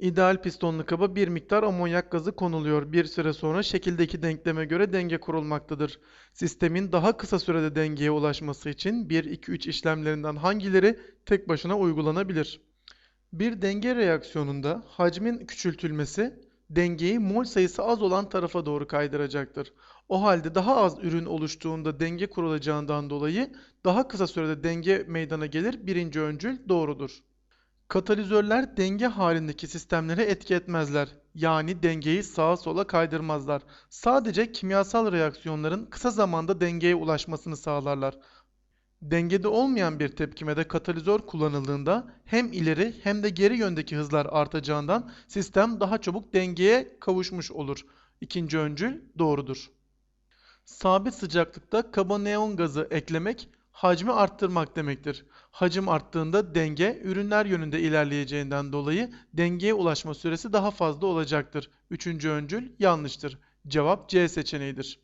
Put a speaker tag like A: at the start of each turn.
A: İdeal pistonlu kaba bir miktar amonyak gazı konuluyor. Bir süre sonra şekildeki denkleme göre denge kurulmaktadır. Sistemin daha kısa sürede dengeye ulaşması için 1, 2, 3 işlemlerinden hangileri tek başına uygulanabilir? Bir denge reaksiyonunda hacmin küçültülmesi dengeyi mol sayısı az olan tarafa doğru kaydıracaktır. O halde daha az ürün oluştuğunda denge kurulacağından dolayı daha kısa sürede denge meydana gelir. Birinci öncül doğrudur. Katalizörler denge halindeki sistemlere etki etmezler. Yani dengeyi sağa sola kaydırmazlar. Sadece kimyasal reaksiyonların kısa zamanda dengeye ulaşmasını sağlarlar. Dengede olmayan bir tepkimede katalizör kullanıldığında hem ileri hem de geri yöndeki hızlar artacağından sistem daha çabuk dengeye kavuşmuş olur. İkinci öncül doğrudur. Sabit sıcaklıkta kaba neon gazı eklemek hacmi arttırmak demektir. Hacim arttığında denge ürünler yönünde ilerleyeceğinden dolayı dengeye ulaşma süresi daha fazla olacaktır. Üçüncü öncül yanlıştır. Cevap C seçeneğidir.